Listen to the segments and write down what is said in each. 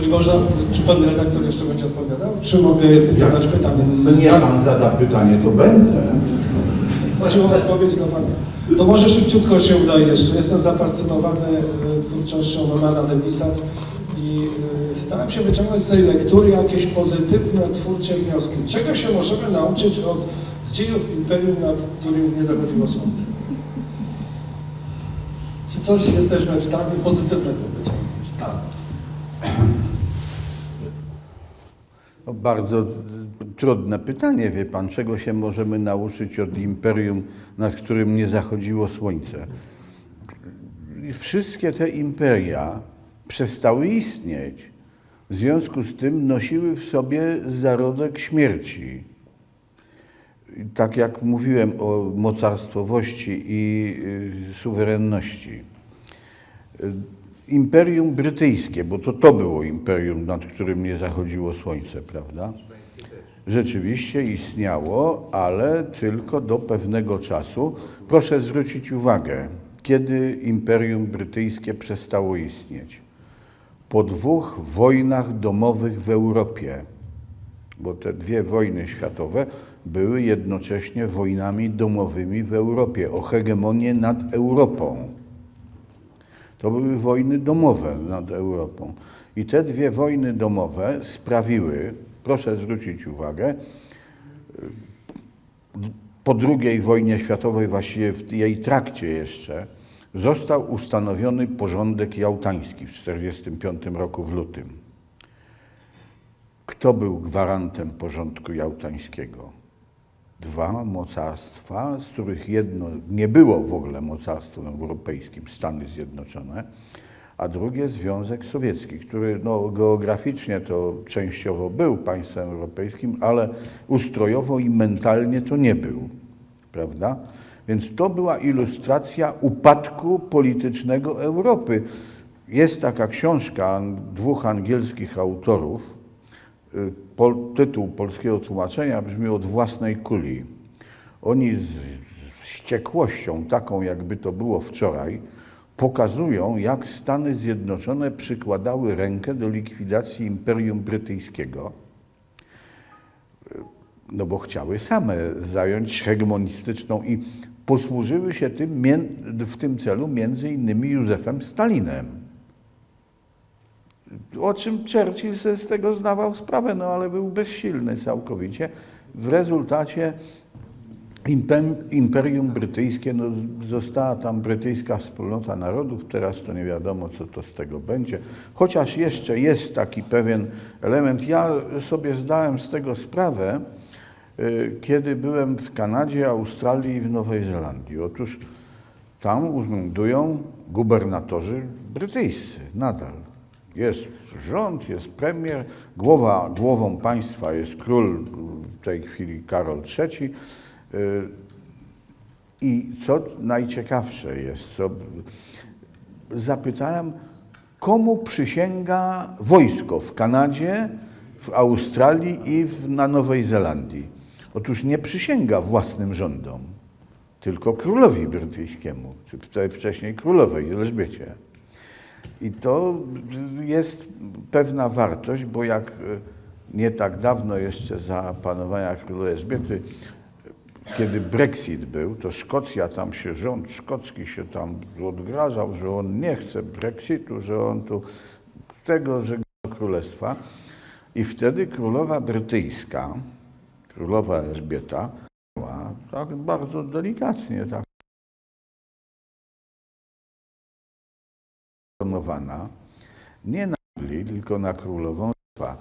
Jeżeli można, czy pan redaktor jeszcze będzie odpowiadał? Czy mogę zadać pytanie? Mnie pan zada pytanie, to będę. Prosił o odpowiedź dla pana. To może szybciutko się uda jeszcze. Jestem zafascynowany e, twórczością Romana Lewisat i e, starałem się wyciągnąć z tej lektury jakieś pozytywne, twórcze wnioski. Czego się możemy nauczyć od z dziejów imperium, nad którym nie zachodziło słońce? Czy coś jesteśmy w stanie pozytywnego wyciągnąć No, bardzo trudne pytanie, wie pan, czego się możemy nauczyć od imperium, nad którym nie zachodziło słońce. Wszystkie te imperia przestały istnieć. W związku z tym nosiły w sobie zarodek śmierci. Tak jak mówiłem o mocarstwowości i y, suwerenności. Imperium brytyjskie, bo to to było imperium, nad którym nie zachodziło słońce, prawda? Rzeczywiście istniało, ale tylko do pewnego czasu. Proszę zwrócić uwagę, kiedy imperium brytyjskie przestało istnieć. Po dwóch wojnach domowych w Europie, bo te dwie wojny światowe były jednocześnie wojnami domowymi w Europie o hegemonię nad Europą. To były wojny domowe nad Europą. I te dwie wojny domowe sprawiły, proszę zwrócić uwagę, po II wojnie światowej, właściwie w jej trakcie jeszcze, został ustanowiony porządek jałtański w 1945 roku w lutym. Kto był gwarantem porządku jałtańskiego? Dwa mocarstwa, z których jedno nie było w ogóle mocarstwem europejskim, Stany Zjednoczone, a drugie Związek Sowiecki, który no, geograficznie to częściowo był państwem europejskim, ale ustrojowo i mentalnie to nie był, prawda? Więc to była ilustracja upadku politycznego Europy. Jest taka książka dwóch angielskich autorów, pol, tytuł polskiego tłumaczenia brzmi od własnej kuli. Oni z, wściekłością, taką jakby to było wczoraj, pokazują, jak Stany Zjednoczone przykładały rękę do likwidacji Imperium Brytyjskiego, no bo chciały same zająć hegemonistyczną i posłużyły się tym w tym celu między innymi Józefem Stalinem. O czym Churchill sobie z tego zdawał sprawę, no ale był bezsilny całkowicie. W rezultacie Imperium Brytyjskie, no, została tam brytyjska wspólnota narodów, teraz to nie wiadomo, co to z tego będzie. Chociaż jeszcze jest taki pewien element. Ja sobie zdałem z tego sprawę, y, kiedy byłem w Kanadzie, Australii i w Nowej Zelandii. Otóż tam urzędują gubernatorzy brytyjscy nadal. Jest rząd, jest premier, głowa, głową państwa jest król, w tej chwili Karol III. Y, I co najciekawsze jest, co zapytałem, komu przysięga wojsko w Kanadzie, w Australii i w, na Nowej Zelandii? Otóż nie przysięga własnym rządom, tylko królowi brytyjskiemu, czy wcześniej królowej Elżbiecie. I to jest pewna wartość, bo jak e, nie tak dawno jeszcze za panowania królowej Elżbiety, kiedy Brexit był, to Szkocja, tam się rząd szkocki się tam odgrażał, że on nie chce Brexitu, że on tu tego, że królestwa. I wtedy królowa brytyjska, królowa Elżbieta, tak bardzo delikatnie, tak nie na Anglii, tylko na królową Lwa.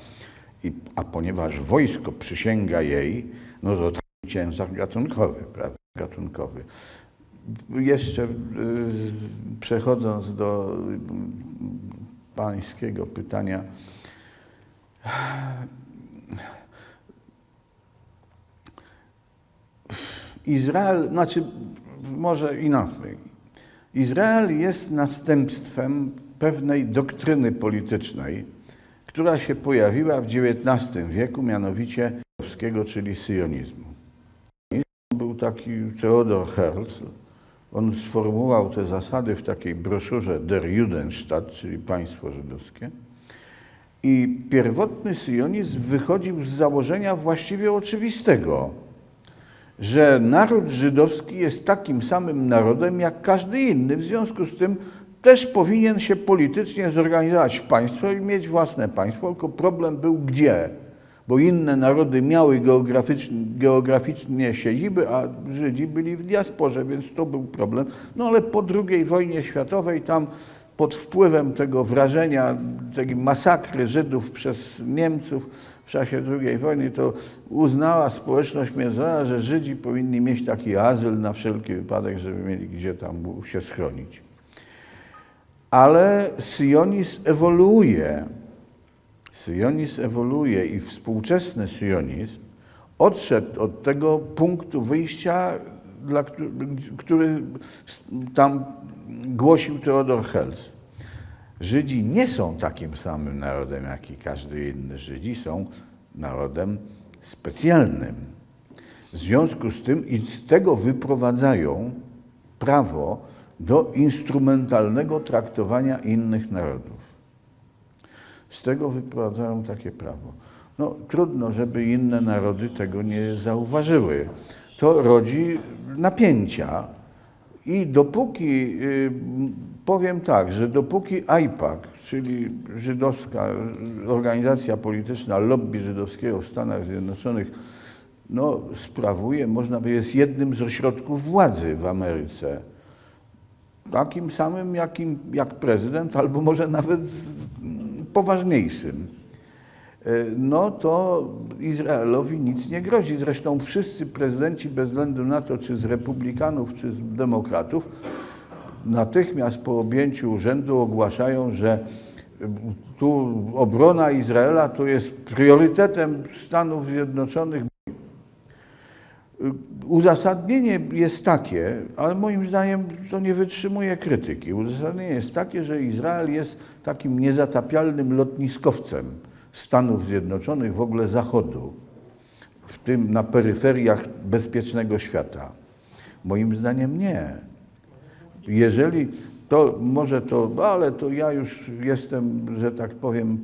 I, a ponieważ wojsko przysięga jej, no to taki ciężar gatunkowy, prawda, gatunkowy. Jeszcze y, przechodząc do y, pańskiego pytania, Izrael, znaczy może inaczej. Izrael jest następstwem pewnej doktryny politycznej, która się pojawiła w XIX wieku, mianowicie żydowskiego, czyli syjonizmu. Był taki Theodor Herzl. On sformułował te zasady w takiej broszurze Der Judenstaat, czyli państwo żydowskie. I pierwotny syjonizm wychodził z założenia właściwie oczywistego, że naród żydowski jest takim samym narodem jak każdy inny. W związku z tym też powinien się politycznie zorganizować w państwo i mieć własne państwo, tylko problem był gdzie. Bo inne narody miały geograficznie, geograficznie siedziby, a Żydzi byli w diasporze, więc to był problem. No ale po II wojnie światowej tam pod wpływem tego wrażenia, tej masakry Żydów przez Niemców w czasie II wojny, to uznała społeczność międzynarodowa, że Żydzi powinni mieć taki azyl na wszelki wypadek, żeby mieli gdzie tam się schronić. Ale syjonizm ewoluuje. Syjonizm ewoluuje i współczesny syjonizm odszedł od tego punktu wyjścia, dla, któ- który tam głosił Theodor Hels. Żydzi nie są takim samym narodem, jak i każdy inny. Żydzi są narodem specjalnym. W związku z tym i z tego wyprowadzają prawo do instrumentalnego traktowania innych narodów. Z tego wyprowadzają takie prawo. No, trudno, żeby inne narody tego nie zauważyły. To rodzi napięcia. I dopóki, y, powiem tak, że dopóki AIPAC, czyli żydowska organizacja polityczna lobby żydowskiego w Stanach Zjednoczonych, no, sprawuje, można powiedzieć, jest jednym z ośrodków władzy w Ameryce, takim samym jakim, jak prezydent, albo może nawet poważniejszym, e, no to Izraelowi nic nie grozi. Zresztą wszyscy prezydenci, bez względu na to, czy z republikanów, czy z demokratów, natychmiast po objęciu urzędu ogłaszają, że tu obrona Izraela to jest priorytetem Stanów Zjednoczonych. Uzasadnienie jest takie, ale moim zdaniem to nie wytrzymuje krytyki. Uzasadnienie jest takie, że Izrael jest takim niezatapialnym lotniskowcem Stanów Zjednoczonych, w ogóle Zachodu, w tym na peryferiach bezpiecznego świata. Moim zdaniem nie. Jeżeli to może to, ale to ja już jestem, że tak powiem,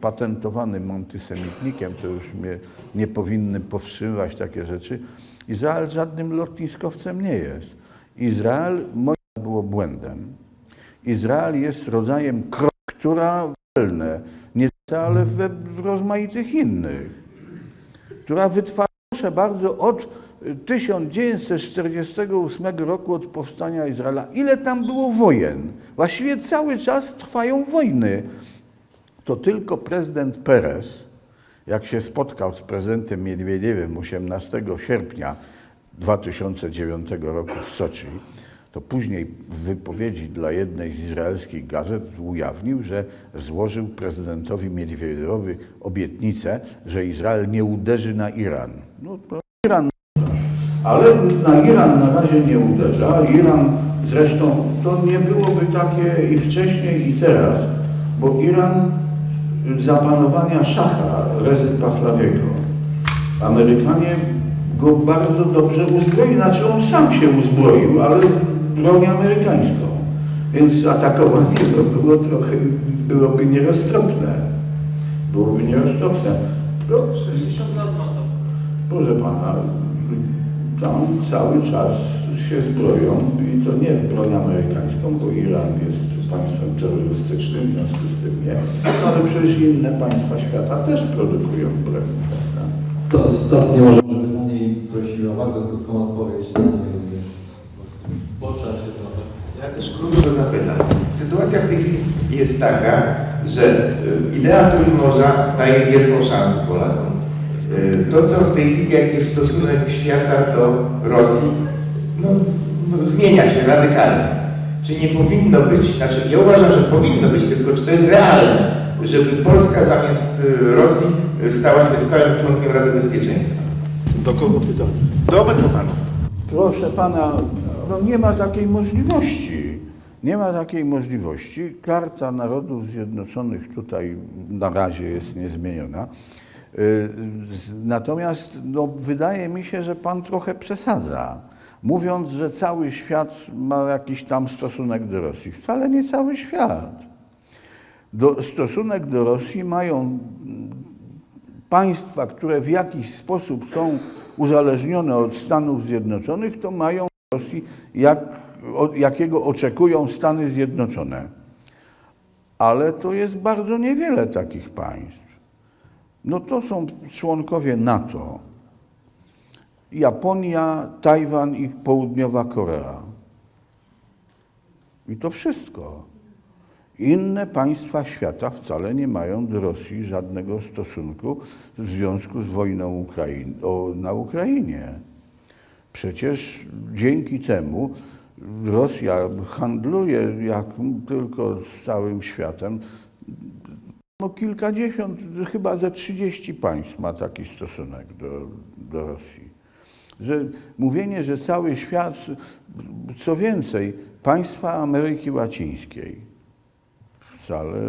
patentowanym antysemitnikiem, to już mnie nie powinny powstrzymywać takie rzeczy. Izrael żadnym lotniskowcem nie jest. Izrael zdaniem było błędem. Izrael jest rodzajem która wolne, nie ale w rozmaitych innych, która wytwarza bardzo od 1948 roku, od powstania Izraela. Ile tam było wojen? Właściwie cały czas trwają wojny. To tylko prezydent Perez, jak się spotkał z prezydentem Miedwiediewem 18 sierpnia 2009 roku w Soczi, to później w wypowiedzi dla jednej z izraelskich gazet ujawnił, że złożył prezydentowi Miedwiediewowi obietnicę, że Izrael nie uderzy na Iran. No Iran ale na Iran na razie nie uderza. Iran zresztą to nie byłoby takie i wcześniej i teraz, bo Iran za panowania szacha Rezy Pahlawiego, Amerykanie go bardzo dobrze uzbroili, znaczy on sam się uzbroił, ale broń amerykańską. Więc atakowanie go było trochę, byłoby nieroztropne. Byłoby nieroztropne. 60 lat ma to. Proszę pana, tam cały czas się zbroją i to nie broń amerykańską, bo Iran jest państwem terrorystycznym, w związku z tym nie. Ale przecież inne państwa świata też produkują broń, prawda? To ostatnie może pytanie i prosimy o bardzo krótką odpowiedź na nie również. Po czasie trochę. Ja też krótko zapytam. Sytuacja w tej chwili jest taka, że y, idea Trójmorza daje wielką szansę Polakom. Y, To, co w tej chwili, jak jest stosunek świata do Rosji, no, no, zmienia się radykalnie. Czy nie powinno być, znaczy ja uważam, że powinno być, tylko czy to jest realne, żeby Polska zamiast y, Rosji y, stała się stałym członkiem Rady Bezpieczeństwa? Do kogo pytanie? Do obydwu panów. Proszę pana, no nie ma takiej możliwości. Nie ma takiej możliwości. Karta Narodów Zjednoczonych tutaj na razie jest niezmieniona. Y, Natomiast no, wydaje mi się, że pan trochę przesadza, mówiąc, że cały świat ma jakiś tam stosunek do Rosji. Wcale nie cały świat. Do, stosunek do Rosji mają mm, państwa, które w jakiś sposób są uzależnione od Stanów Zjednoczonych, to mają Rosji, jak, jakiego oczekują Stany Zjednoczone. Ale to jest bardzo niewiele takich państw. No to są członkowie NATO. Japonia, Tajwan i Południowa Korea. I to wszystko. Inne państwa świata wcale nie mają do Rosji żadnego stosunku w związku z wojną Ukrain o, na Ukrainie. Przecież dzięki temu Rosja handluje jak tylko z całym światem. No kilkadziesiąt, chyba ze 30 państw ma taki stosunek do, do Rosji. Że mówienie, że cały świat, co więcej, państwa Ameryki Łacińskiej wcale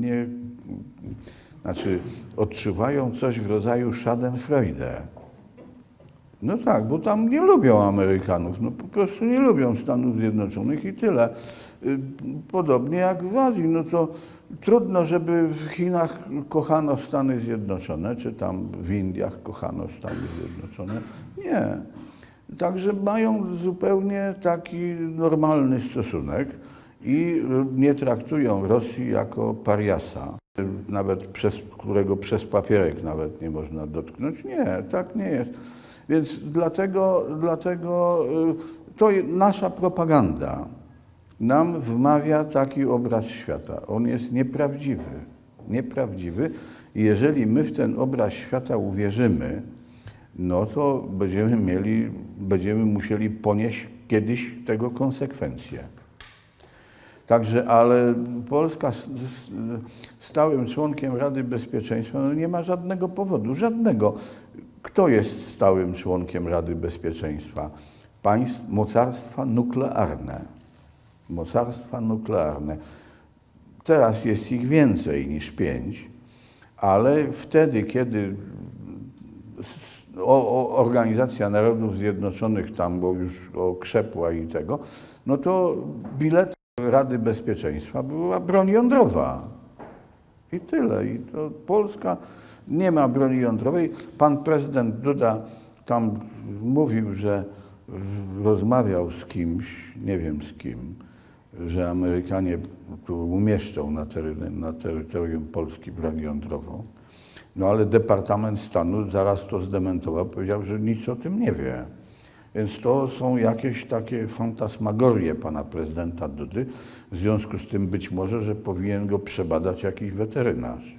nie, znaczy odczuwają coś w rodzaju Schadenfreude. No tak, bo tam nie lubią Amerykanów, no po prostu nie lubią Stanów Zjednoczonych i tyle. Y, Podobnie jak w Azji, no to trudno, żeby w Chinach kochano Stany Zjednoczone, czy tam w Indiach kochano Stany Zjednoczone. Nie. Także mają zupełnie taki normalny stosunek i nie traktują Rosji jako pariasa, nawet przez którego przez papierek nawet nie można dotknąć. Nie, tak nie jest. Więc dlatego, dlatego y, to nasza propaganda nam wmawia taki obraz świata. On jest nieprawdziwy. Nieprawdziwy. I jeżeli my w ten obraz świata uwierzymy, no to będziemy mieli, będziemy musieli ponieść kiedyś tego konsekwencje. Także, ale Polska s- s- stałym członkiem Rady Bezpieczeństwa no nie ma żadnego powodu, żadnego. Kto jest stałym członkiem Rady Bezpieczeństwa? Państw, mocarstwa nuklearne. Mocarstwa nuklearne. Teraz jest ich więcej niż pięć, ale wtedy, kiedy Organizacja Narodów Zjednoczonych tam, bo już okrzepła i tego, no to bilet Rady Bezpieczeństwa była broń jądrowa. I tyle. I to Polska nie ma broni jądrowej. Pan prezydent Duda tam mówił, że rozmawiał z kimś, nie wiem z kim, że Amerykanie tu umieszczą na, teren, na terytorium Polski broń jądrową. No ale Departament Stanu zaraz to zdementował, powiedział, że nic o tym nie wie. Więc to są jakieś takie fantasmagorie pana prezydenta Dudy, w związku z tym być może, że powinien go przebadać jakiś weterynarz.